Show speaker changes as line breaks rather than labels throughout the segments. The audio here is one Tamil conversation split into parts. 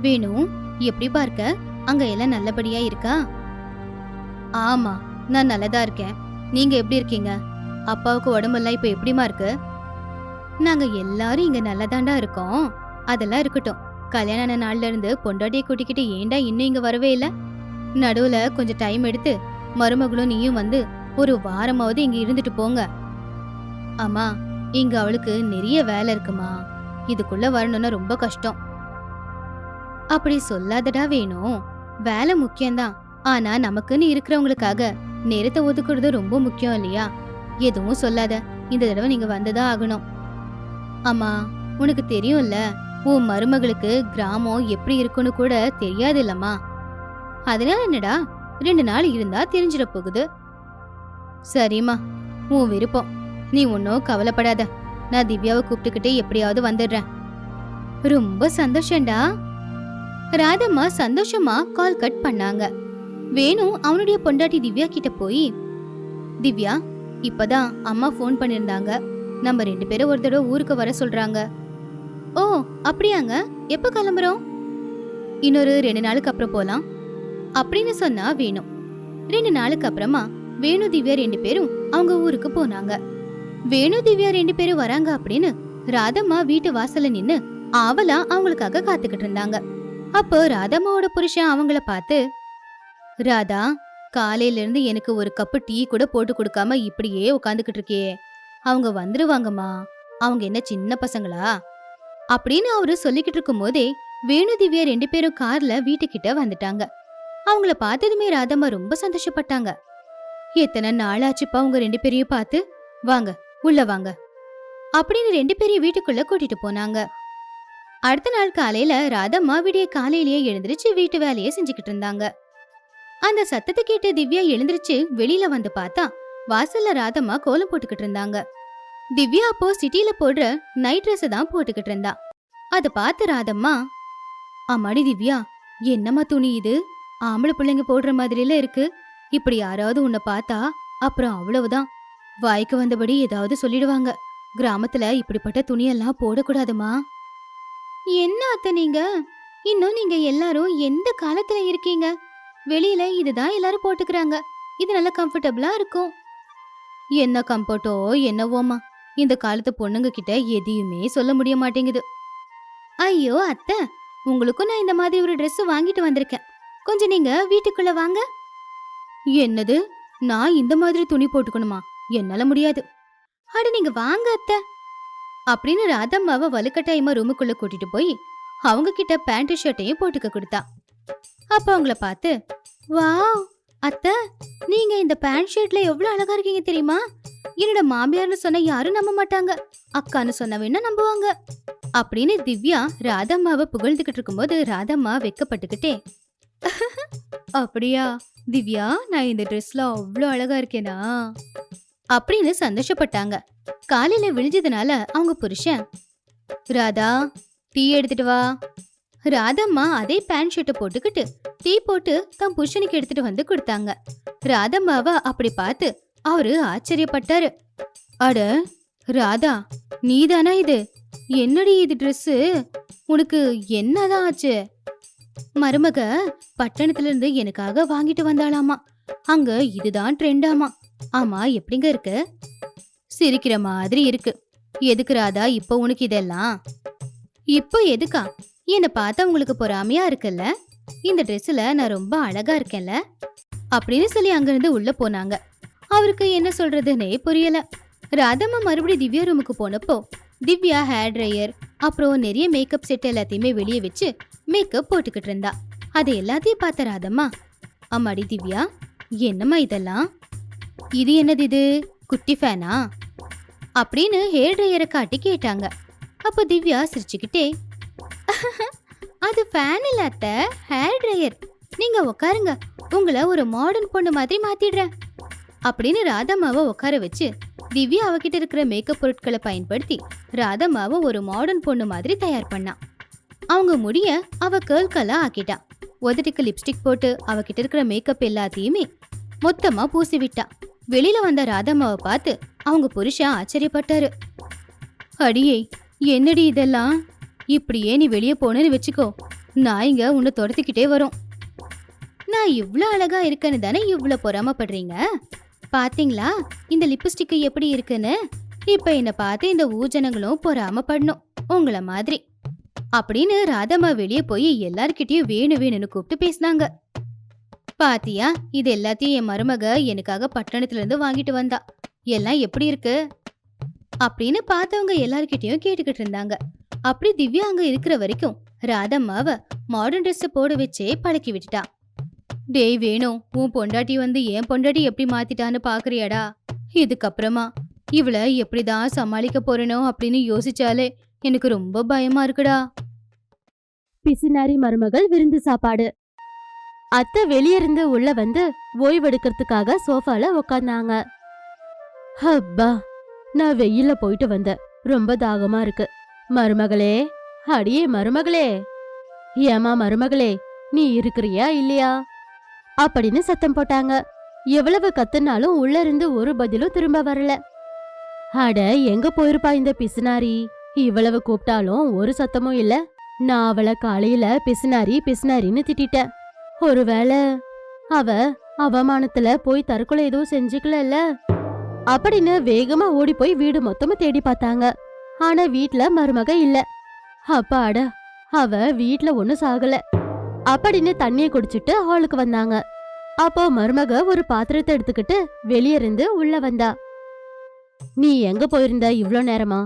வேணு எப்படி பார்க்க? அங்க எல்லாம் நல்லபடியா இருக்கா? ஆமா நான் நல்லதா இருக்கேன். நீங்க எப்படி இருக்கீங்க? அப்பாவுக்கு உடம்பெல்லாம் இப்ப எப்படிமா இருக்கு? நாங்க எல்லாரும் இங்க நல்லதாண்டா இருக்கோம். அதெல்லாம் இருக்கட்டும். கல்யாணம் ஆன நாள்ல இருந்து பொண்டாட்டியை கூட்டிக்கிட்டு ஏன்டா இன்னும் இங்க வரவே இல்ல? நடுவுல கொஞ்சம் டைம் எடுத்து மருமகளும் நீயும் வந்து ஒரு வாரமாவது இங்க இருந்துட்டு போங்க. அம்மா இங்க அவளுக்கு நிறைய வேலை இருக்குமா? இதுக்குள்ள வரணும்னா ரொம்ப கஷ்டம். அப்படி சொல்லாதடா வேணும் வேலை முக்கியம்தான். ஆனா நமக்குன்னு இருக்கிறவங்களுக்காக நேரத்தை ஒதுக்குறது ரொம்ப முக்கியம் இல்லையா? எதுவும் சொல்லாத. இந்த தடவை நீங்க வந்துதான் ஆகணும். அம்மா உனக்கு தெரியும்ல உன் மருமகளுக்கு கிராமம் எப்படி இருக்குன்னு கூட தெரியாது இல்லம்மா. அதனால என்னடா? ரெண்டு நாள் இருந்தா தெரிஞ்சிட போகுது. சரிம்மா உன் விருப்பம். நீ ஒன்னும் கவலைப்படாத. நான் திவ்யாவை கூப்பிட்டுக்கிட்டு எப்படியாவது வந்துடுறேன். ரொம்ப சந்தோஷம்டா. ராதம்மா சந்தோஷமா கால் கட் பண்ணாங்க. வேணு அவனுடைய பொண்டாட்டி திவ்யா கிட்ட போய் திவ்யா இப்பதான் அம்மா ஃபோன் பண்ணிருந்தாங்க. நம்ம ரெண்டு பேரும் ஒரு தடவை ஊருக்கு வர சொல்றாங்க. ஓ அப்படியாங்க? எப்ப கிளம்புறோம்? இன்னொரு ரெண்டு நாளுக்கு அப்புறம் போலாம். அப்படின்னு சொன்னா வேணும் ரெண்டு நாளுக்கு அப்புறமா? வேணு திவ்யா ரெண்டு பேரும் அவங்க ஊருக்கு போனாங்க. வேணு திவ்யா ரெண்டு பேரும் வராங்க அப்படின்னு ராதம்மா வீட்டு வாசல்ல நின்னு ஆவலா அவங்களுக்காக காத்துக்கிட்டு இருந்தாங்க. அப்போ ராதாமாவோட புருஷன் அவங்கள பார்த்து ராதா காலையில இருந்து எனக்கு ஒரு கப்பு டீ கூட போட்டு கொடுக்காம இப்படியே உட்காந்துக்கிட்டு இருக்கியே. அவங்க வந்துருவாங்கம்மா. அவங்க என்ன சின்ன பசங்களா? அப்படின்னு அவரு சொல்லிக்கிட்டு இருக்கும் போதே வேணு திவ்யா ரெண்டு பேரும் கார்ல வீட்டுக்கிட்ட வந்துட்டாங்க. அவங்கள பார்த்ததுமே ராதம்மா ரொம்ப சந்தோஷப்பட்டாங்க. எத்தனை நாளாச்சுப்பா அவங்க ரெண்டு பேரையும் பார்த்து? வாங்க உள்ள வாங்க. அப்படின்னு ரெண்டு பேரையும் வீட்டுக்குள்ள கூட்டிட்டு போனாங்க. அடுத்த நாள் காலையில ராதம்மா விடிய காலையிலேயே எழுந்திருச்சு வீட்டு வேலையை செஞ்சுக்கிட்டு இருந்தாங்க. அந்த சத்தத்தை கேட்டு திவ்யா எழுந்திருச்சு வெளியில வந்து பார்த்தா வாசல்ல ராதம்மா கோலம் போட்டுக்கிட்டு இருந்தாங்க. திவ்யா அப்போ சிட்டில போடுற நைட் ட்ரெஸ் தான் போட்டுக்கிட்டு இருந்தா. அத பார்த்து ராதம்மா அம்மாடி திவ்யா என்னம்மா துணி இது? ஆம்பளை பிள்ளைங்க போடுற மாதிரில இருக்கு. இப்படி யாராவது உன்னை பார்த்தா அப்புறம் அவ்வளவுதான். வாய்க்கு வந்தபடி ஏதாவது சொல்லிடுவாங்க. கிராமத்துல இப்படிப்பட்ட துணியெல்லாம் போடக்கூடாதுமா என்ன அத்தை நீங்க? இன்னும் நீங்க எல்லாரும் எந்த காலத்துல இருக்கீங்க? வெளியில இதுதான் எல்லாரும் போட்டுக்கறாங்க. இது நல்ல கம்ஃபர்டபுளா இருக்கும். என்ன கம்ஃபர்ட்டோ என்னவோமா இந்த காலத்து பொண்ணுங்க கிட்ட எதையுமே சொல்ல முடிய மாட்டேங்குது. ஐயோ அத்தை உங்களுக்கும் நான் இந்த மாதிரி ஒரு ட்ரெஸ் வாங்கிட்டு வந்திருக்கேன். கொஞ்சம் நீங்க வீட்டுக்குள்ள வாங்க. என்னது? நான் இந்த மாதிரி துணி போட்டுக்கணுமா? என்னால முடியாது. அட நீங்க வாங்க அத்தை. அப்படின்னு ராதம்மாவை வலுக்கட்டாயமா ரூமுக்குள்ள கூட்டிட்டு போய் அவங்க கிட்ட பேண்ட் ஷர்ட்டையும் போட்டுக்க கொடுத்தா. அப்ப அவங்கள பார்த்து வாவ் அத்தை நீங்க இந்த பேண்ட் ஷர்ட்ல எவ்வளவு அழகா இருக்கீங்க தெரியுமா? என்னோட மாமியார்னு சொன்ன யாரும் நம்ப மாட்டாங்க. அக்கான்னு சொன்ன வேணா நம்புவாங்க. அப்படின்னு திவ்யா ராதம்மாவை புகழ்ந்துகிட்டு இருக்கும்போது ராதம்மா வெக்கப்பட்டுக்கிட்டே அப்படியா? திவ்யா நான் இந்த ட்ரெஸ்ல அவ்வளோ அழகா இருக்கேனா? அப்படின்னு சந்தோஷப்பட்டாங்க. காலையில விழிஞ்சதுனால அவங்க புருஷன் ராதா டீ எடுத்துட்டு வா. ராதம்மா அதே பேண்ட் ஷர்ட்டை போட்டுக்கிட்டு டீ போட்டு தன் புருஷனுக்கு எடுத்துட்டு வந்து கொடுத்தாங்க. ராதம்மாவை அப்படி பார்த்து அவரு ஆச்சரியப்பட்டாரு. அட ராதா நீதானா இது? என்னடி இது ட்ரெஸ்ஸு? உனக்கு என்னதான் ஆச்சு? மருமக பட்டணத்துல இருந்து எனக்காக வாங்கிட்டு வந்தாளாமா. அங்க இதுதான் ட்ரெண்டாமா. ஆமா எப்படிங்க இருக்கு? சிரிக்கிற மாதிரி இருக்கு. எதுக்கு ராதா இப்போ உனக்கு இதெல்லாம்? இப்போ எதுக்கா? என்னை பார்த்தா உங்களுக்கு பொறாமையா இருக்குல்ல? இந்த ட்ரெஸ்ஸில் நான் ரொம்ப அழகா இருக்கேன்ல? அப்படின்னு சொல்லி அங்கிருந்து உள்ள போனாங்க. அவருக்கு என்ன சொல்றதுன்னே புரியல. ராதம்மா மறுபடியும் திவ்யா ரூமுக்கு போனப்போ திவ்யா ஹேர் ட்ரையர் அப்புறம் நிறைய மேக்கப் செட் எல்லாத்தையுமே வெளியே வச்சு மேக்கப் போட்டுக்கிட்டு இருந்தா. அது எல்லாத்தையும் பார்த்த ராதம்மா அம்மாடி திவ்யா என்னம்மா இதெல்லாம்? இது என்னது இது? குட்டி ஃபேனா? அப்படின்னு ஹேர் ட்ரையரை காட்டி கேட்டாங்க. அப்போ திவ்யா சிரிச்சுக்கிட்டே அது ஃபேன் இல்லாத ஹேர் ட்ரையர். நீங்க உட்காருங்க உங்களை ஒரு மாடர்ன் பொண்ணு மாதிரி மாத்திடுறேன். அப்படின்னு ராதம்மாவை உட்கார வச்சு திவ்யா அவகிட்ட இருக்கிற மேக்கப் பொருட்களை பயன்படுத்தி ராதம்மாவை ஒரு மாடர்ன் பொண்ணு மாதிரி தயார் பண்ணான் அவங்க முடிய அவ கேர்ள் ஆக்கிட்டா. உதட்டுக்கு லிப்ஸ்டிக் போட்டு அவகிட்ட இருக்கிற மேக்கப் எல்லாத்தையுமே மொத்தமா பூசி விட்டா வெளியில வந்த ராதம்மாவை பார்த்து அவங்க புருஷன் ஆச்சரியப்பட்டாரு. அடியே என்னடி இதெல்லாம்? இப்படியே நீ வெளியே போனேன்னு வச்சுக்கோ நாய்ங்க உன்னை துரத்திக்கிட்டே வரும். நான் இவ்வளோ அழகா இருக்கேன்னு தானே இவ்வளோ பொறாமப்படுறீங்க? பாத்தீங்களா? இந்த லிப்ஸ்டிக் எப்படி இருக்குன்னு? இப்ப என்னை பார்த்து இந்த ஊஜனங்களும் பொறாமப்படணும் உங்களை மாதிரி. அப்படின்னு ராதம்மா வெளியே போய் எல்லார்கிட்டயும் வேணும் வேணும்னு கூப்பிட்டு பேசினாங்க. பாத்தியா இது எல்லாத்தையும் என் மருமக எனக்காக பட்டணத்துல இருந்து வாங்கிட்டு வந்தா. எல்லாம் எப்படி இருக்கு? அப்படின்னு பார்த்தவங்க எல்லார்கிட்டயும் கேட்டுக்கிட்டு இருந்தாங்க. அப்படி திவ்யா அங்க இருக்கிற வரைக்கும் ராதம்மாவ மாடர்ன் ட்ரெஸ் போட வச்சே பழக்கி விட்டுட்டா. டேய் வேணும் உன் பொண்டாட்டி வந்து என் பொண்டாட்டி எப்படி மாத்திட்டான்னு பாக்குறியாடா? இதுக்கப்புறமா இவளை எப்படிதான் சமாளிக்க போறேனோ அப்படின்னு யோசிச்சாலே எனக்கு ரொம்ப பயமா இருக்குடா.
பிசினாரி மருமகள் விருந்து சாப்பாடு. அத்தை வெளியிருந்து உள்ள வந்து ஓய்வெடுக்கிறதுக்காக சோஃபால உக்காந்தாங்க. ஹப்பா நான் வெயில்ல போயிட்டு வந்தேன். ரொம்ப தாகமா இருக்கு. மருமகளே அடியே மருமகளே. ஏமா மருமகளே நீ இருக்கிறியா இல்லையா? அப்படின்னு சத்தம் போட்டாங்க. எவ்வளவு கத்துனாலும் உள்ள இருந்து ஒரு பதிலும் திரும்ப வரல. அட எங்க போயிருப்பா இந்த பிசுனாரி இவ்வளவு கூப்பிட்டாலும் ஒரு சத்தமும் இல்ல. நான் அவளை காலையில பிசுனாரி பிசுனாரின்னு திட்டிட்டேன். ஒருவேளை அவ அவமானத்துல போய் தற்கொலை எதுவும் செஞ்சுக்கலல்ல? அப்படின்னு வேகமா ஓடி போய் வீடு மொத்தமா தேடி பார்த்தாங்க. ஆனா வீட்ல மருமக இல்ல. அப்பாடா அவ வீட்ல ஒண்ணும் சாகல. அப்படின்னு தண்ணிய குடிச்சிட்டு ஹாலுக்கு வந்தாங்க. அப்போ மருமக ஒரு பாத்திரத்தை எடுத்துக்கிட்டு வெளியிருந்து உள்ள வந்தா. நீ எங்க போயிருந்த இவ்வளோ நேரமா?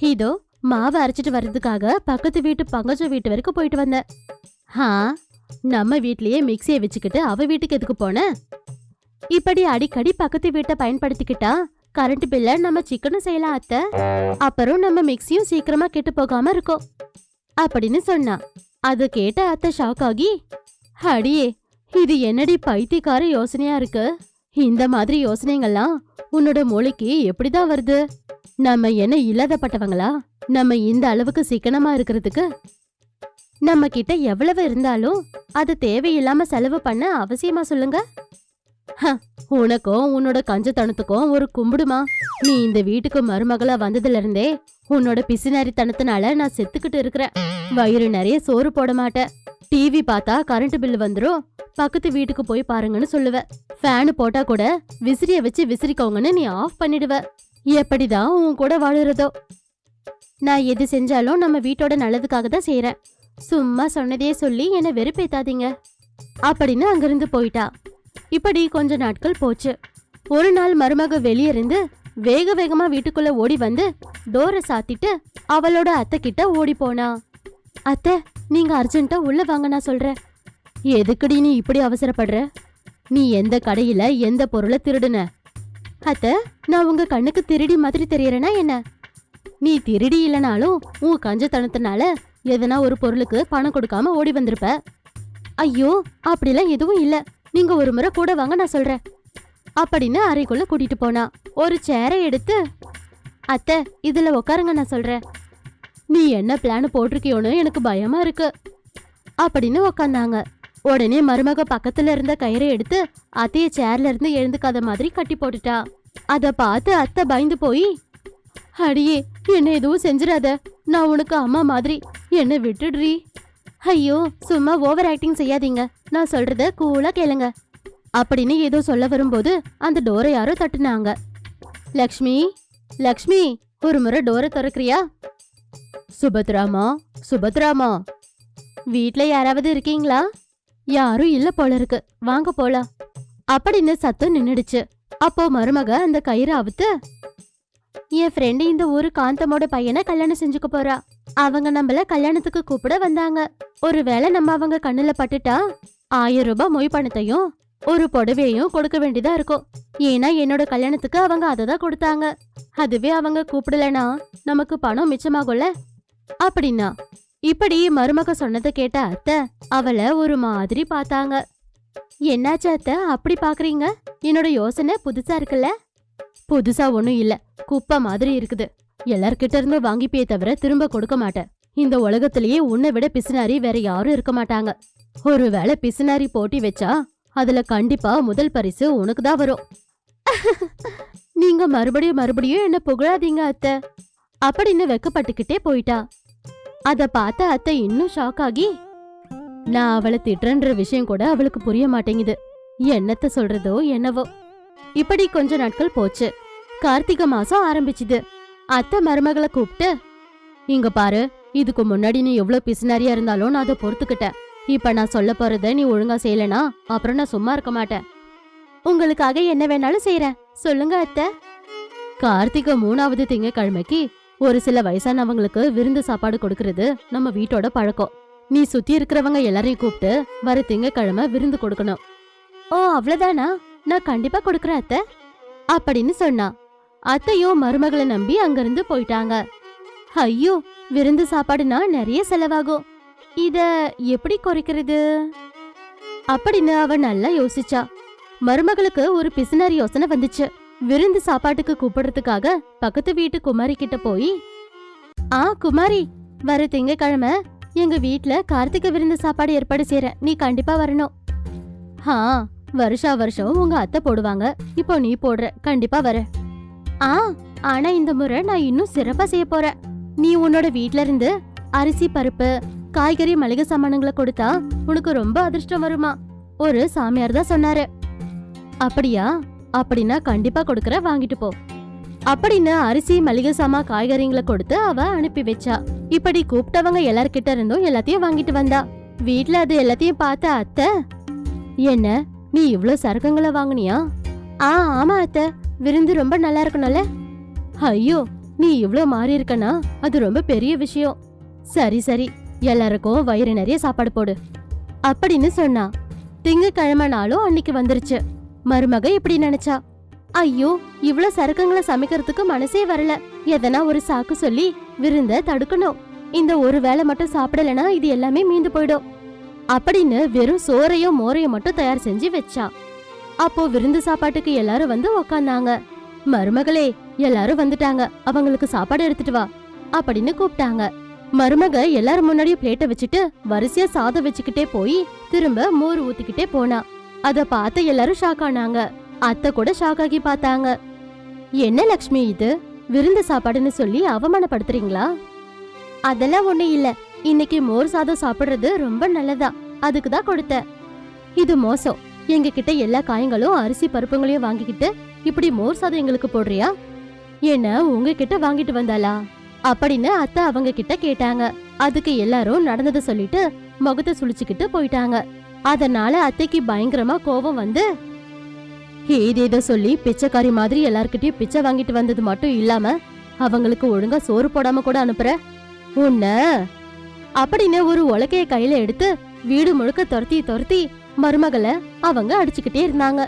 இதோ மாவை அரைச்சிட்டு வர்றதுக்காக பக்கத்து வீட்டு பங்கஜ வீட்டு வரைக்கும் போயிட்டு வந்தேன். ஹா நம்ம வீட்லயே மிக்சியை வச்சுக்கிட்டு அவ வீட்டுக்கு எதுக்கு போன? இப்படி அடிக்கடி பக்கத்து வீட்டை பயன்படுத்திக்கிட்டா கரண்ட் பில்ல நம்ம சிக்கனும் செய்யலாம் அத்தை. அப்புறம் நம்ம மிக்சியும் சீக்கிரமா கெட்டு போகாம இருக்கும். அப்படின்னு சொன்னா. அது கேட்ட அத்தை ஷாக் ஆகி அடியே இது என்னடி பைத்தியக்கார யோசனையா இருக்கு? இந்த மாதிரி யோசனைங்கள்லாம் உன்னோட மூளைக்கு எப்படிதான் வருது? நம்ம என்ன இல்லாதப்பட்டவங்களா? நம்ம இந்த அளவுக்கு சிக்கனமா இருக்கிறதுக்கு நம்ம கிட்ட எவ்வளவு இருந்தாலும் அது தேவையில்லாம செலவு பண்ண அவசியமா சொல்லுங்க? ஹ, உனக்கும் உன்னோட கஞ்சத்தனத்துக்கும் ஒரு கும்பிடுமா? நீ இந்த வீட்டுக்கு மருமகளா வந்ததுல இருந்தே உன்னோட பிசினாரித்தனத்தினால நான் செத்துக்கிட்டு இருக்கிறேன். வயிறு நிறைய சோறு போட மாட்டேன் டிவி பார்த்தா கரண்ட் பில் வந்துடும் பக்கத்து வீட்டுக்கு போய் பாருங்கன்னு சொல்லுவ. ஃபேனு போட்டா கூட விசிறிய வச்சு விசிறிக்கோங்கன்னு நீ ஆஃப் பண்ணிடுவ. எப்படிதான் உன் கூட வாழுறதோ? நான் எது செஞ்சாலும் நம்ம வீட்டோட நல்லதுக்காக தான் செய்யறேன் சும்மா சொன்னதே சொல்லி என்னை வெறுப்பேத்தாதீங்க. அப்படின்னு அங்கிருந்து போயிட்டா. இப்படி கொஞ்ச நாட்கள் போச்சு. ஒரு நாள் மருமக வெளியிருந்து வேக வேகமா வீட்டுக்குள்ள ஓடி வந்து டோரை சாத்திட்டு அவளோட அத்தை கிட்ட ஓடி போனா. அத்தை நீங்க அர்ஜென்ட்டா உள்ள வாங்க நான் சொல்றேன். எதுக்குடி நீ இப்படி அவசரப்படுற? நீ எந்த கடையில எந்த பொருளை திருடுன? அத்தை நான் உங்க கண்ணுக்கு திருடி மாதிரி தெரியறேனா என்ன? நீ திருடி இல்லைனாலும் உன் கஞ்சத்தனத்தினால எதனா ஒரு பொருளுக்கு பணம் கொடுக்காம ஓடி வந்திருப்ப? ஐயோ அப்படிலாம் எதுவும் இல்ல. நீங்க ஒரு முறை கூட வாங்க நான் சொல்றேன். அப்படின்னு அறைக்குள்ள கூட்டிட்டு போனா. ஒரு சேரை எடுத்து அத்தை இதுல உட்காருங்க நான் சொல்றேன். நீ என்ன பிளான் போட்டிருக்கியோன்னு எனக்கு பயமா இருக்கு. அப்படின்னு உக்காந்தாங்க. உடனே மருமக பக்கத்துல இருந்த கயிறை எடுத்து அத்தைய சேர்ல இருந்து எழுந்துக்காத மாதிரி கட்டி போட்டுட்டா. அதை பார்த்து அத்தை பயந்து போய் அடியே என்ன எதுவும் செஞ்சிடாத. நான் உனக்கு அம்மா மாதிரி என்ன விட்டுடுறி? ஐயோ சும்மா ஓவர் ஆக்டிங் செய்யாதீங்க. நான் சொல்றத கூலா கேளுங்க. அப்படின்னு ஏதோ சொல்ல வரும்போது அந்த டோரை யாரோ தட்டுனாங்க. லக்ஷ்மி லக்ஷ்மி ஒரு முறை டோரை திறக்கிறியா? சுபத்ராமா சுபத்ராமா வீட்ல யாராவது இருக்கீங்களா? யாரும் இல்ல போல இருக்கு. வாங்க போலாம். அப்படின்னு சத்தம் நின்னுடுச்சு. அப்போ மருமக அந்த கயிறு அவுத்து என் ஃப்ரெண்டு இந்த ஊரு காந்தமோட பையனை கல்யாணம் செஞ்சுக்க போறா. அவங்க நம்மள கல்யாணத்துக்கு கூப்பிட வந்தாங்க. ஒருவேளை நம்ம அவங்க கண்ணுல பட்டுட்டா ஆயிரம் ரூபாய் மொய் பணத்தையும் ஒரு புடவையும் கொடுக்க வேண்டியதா இருக்கும். ஏன்னா என்னோட கல்யாணத்துக்கு அவங்க அதை தான் கொடுத்தாங்க. அதுவே அவங்க கூப்பிடலனா நமக்கு பணம் மிச்சமாகும்ல? அப்படின்னா இப்படி மருமக சொன்னதை கேட்ட அத்தை அவளை ஒரு மாதிரி பார்த்தாங்க. என்னாச்சு அத்தை? அப்படி பாக்குறீங்க என்னோட யோசனை புதுசா இருக்குல்ல? புதுசா ஒன்றும் இல்லை. குப்பை மாதிரி இருக்குது. எல்லார்கிட்ட இருந்து வாங்கிப்பியே தவிர திரும்ப கொடுக்க மாட்டேன். இந்த உலகத்திலேயே உன்னை விட பிசினாரி வேற யாரும் இருக்க மாட்டாங்க. ஒருவேளை பிசினாரி போட்டி வச்சா அதுல கண்டிப்பா முதல் பரிசு உனக்கு தான் வரும். நீங்க மறுபடியும் மறுபடியும் என்ன புகழாதீங்க அத்தை. அப்படின்னு வெக்கப்பட்டுக்கிட்டே போயிட்டா. அத பார்த்த அத்தை இன்னும் ஷாக் ஆகி நான் அவளை திட்டுறன்ற விஷயம் கூட அவளுக்கு புரிய மாட்டேங்குது. என்னத்த சொல்றதோ என்னவோ. இப்படி கொஞ்ச நாட்கள் போச்சு. கார்த்திகை மாசம் ஆரம்பிச்சுது. அத்தை மருமகளை கூப்பிட்டு இங்க பாரு இதுக்கு முன்னாடி நீ எவ்வளவு பிசுனாரியா இருந்தாலும் நான் அதை பொறுத்துக்கிட்டேன். இப்ப நான் சொல்ல போறத நீ ஒழுங்கா செய்யலனா அப்புறம் நான் சும்மா இருக்க மாட்டேன். உங்களுக்காக என்ன வேணாலும் செய்யறேன் சொல்லுங்க அத்தை. கார்த்திகை மூணாவது திங்கக்கிழமைக்கு ஒரு சில வயசானவங்களுக்கு விருந்து சாப்பாடு கொடுக்கறது நம்ம வீட்டோட பழக்கம். நீ சுத்தி இருக்கிறவங்க எல்லாரையும் கூப்பிட்டு வர திங்கக்கிழமை விருந்து கொடுக்கணும். ஓ அவ்வளவுதானா? நான் கண்டிப்பா கொடுக்கறேன் அத்தை. அப்படின்னு சொன்னா அத்தையும் மருமகளை நம்பி அங்கிருந்து போயிட்டாங்க. ஐயோ விருந்து சாப்பாடுனா நிறைய செலவாகும். இத எப்படி குறைக்கிறது? அப்படின்னு அவ நல்லா யோசிச்சா. மருமகளுக்கு ஒரு பிசுனாரி யோசனை வந்துச்சு. விருந்து சாப்பாட்டுக்கு கூப்பிடுறதுக்காக பக்கத்து வீட்டு குமாரி கிட்ட போய் ஆ குமாரி வர திங்கக்கிழமை எங்க வீட்ல கார்த்திகை விருந்து சாப்பாடு ஏற்பாடு செய்யறேன் நீ கண்டிப்பா வரணும். ஆ வருஷா வருஷம் உங்க அத்தை போடுவாங்க. இப்போ நீ போடுற. கண்டிப்பா வர ஆ ஆனா இந்த முறை நான் இன்னும் சிறப்பா செய்ய போறேன். நீ உன்னோட வீட்ல இருந்து அரிசி பருப்பு காய்கறி மளிகை சாமானுங்களை கொடுத்தா உனக்கு ரொம்ப அதிர்ஷ்டம் வருமா? ஒரு சாமியார் தான் சொன்னாரு. அப்படியா? அப்படின்னா கண்டிப்பா கொடுக்கற வாங்கிட்டு போ. அப்படின்னு அரிசி மளிகை சாமா காய்கறிங்களை கொடுத்து அவ அனுப்பி வச்சா. இப்படி கூப்பிட்டவங்க எல்லார்கிட்ட இருந்தும் எல்லாத்தையும் வாங்கிட்டு வந்தா. வீட்ல அது எல்லாத்தையும் பார்த்த அத்தை என்ன நீ இவ்ளோ சரக்குங்களை வாங்கினியா? ஆ ஆமா அத்தை. விருந்து ரொம்ப நல்லா இருக்கணும்ல? ஐயோ நீ இவ்வளோ மாறி இருக்கனா? அது ரொம்ப பெரிய விஷயம். சரி சரி. எல்லாருக்கும் வயிறு நிறைய சாப்பாடு போடு. அப்படின்னு சொன்னா திங்கக்கிழமை நாளும் அன்னைக்கு வந்துருச்சு. மருமக இப்படி நினைச்சா. ஐயோ இவ்வளோ சரக்குங்களை சமைக்கிறதுக்கு மனசே வரல. எதனா ஒரு சாக்கு சொல்லி விருந்த தடுக்கணும். இந்த ஒரு வேளை மட்டும் சாப்பிடலனா இது எல்லாமே மீந்து போயிடும். அப்படின்னு வெறும் சோறையும் மோரையும் மட்டும் தயார் செஞ்சு வச்சா. அப்போ விருந்து சாப்பாட்டுக்கு எல்லாரும் வந்து உக்காந்தாங்க. மருமகளே எல்லாரும் வந்துட்டாங்க. அவங்களுக்கு சாப்பாடு எடுத்துட்டு வா அப்படின்னு கூப்பிட்டாங்க. மருமக எல்லாரும் முன்னாடியும் பிளேட்டை வச்சுட்டு வரிசையா சாதம் வச்சுக்கிட்டே போய் திரும்ப மோர் ஊத்திக்கிட்டே போனா. அத பார்த்து எல்லாரும் ஷாக் ஆனாங்க. அத்தை கூட ஷாக் ஆகி பார்த்தாங்க. என்ன லக்ஷ்மி இது? விருந்து சாப்பாடுன்னு சொல்லி அவமானப்படுத்துறீங்களா? அதெல்லாம் ஒண்ணு இல்ல. இன்னைக்கு மோர் சாதம் சாப்பிடுறது ரொம்ப நல்லதா. அதுக்கு தான் கொடுத்தேன். இது மோசம். எங்க கிட்ட எல்லா காயங்களும் அரிசி பருப்புங்களையும் வாங்கிக்கிட்டு இப்படி மோர் சாதம் எங்களுக்கு போடுறியா? என்ன உங்ககிட்ட வாங்கிட்டு வந்தாளா? அப்படின்னு அத்தை அவங்க கிட்ட கேட்டாங்க. அதுக்கு எல்லாரும் நடந்ததை சொல்லிட்டு முகத்தை சுழிச்சுக்கிட்டு போயிட்டாங்க. அதனால அத்தைக்கு பயங்கரமா கோபம் வந்து ஏதேதோ சொல்லி பிச்சைக்காரி மாதிரி எல்லார்கிட்டயும் பிச்சை வாங்கிட்டு வந்தது மட்டும் இல்லாம அவங்களுக்கு ஒழுங்கா சோறு போடாம கூட அனுப்புற? உன்ன? அப்படின்னு ஒரு உலக்கைய கையில எடுத்து வீடு முழுக்க துரத்தி துரத்தி மருமகளை அவங்க அடிச்சுக்கிட்டே இருந்தாங்க.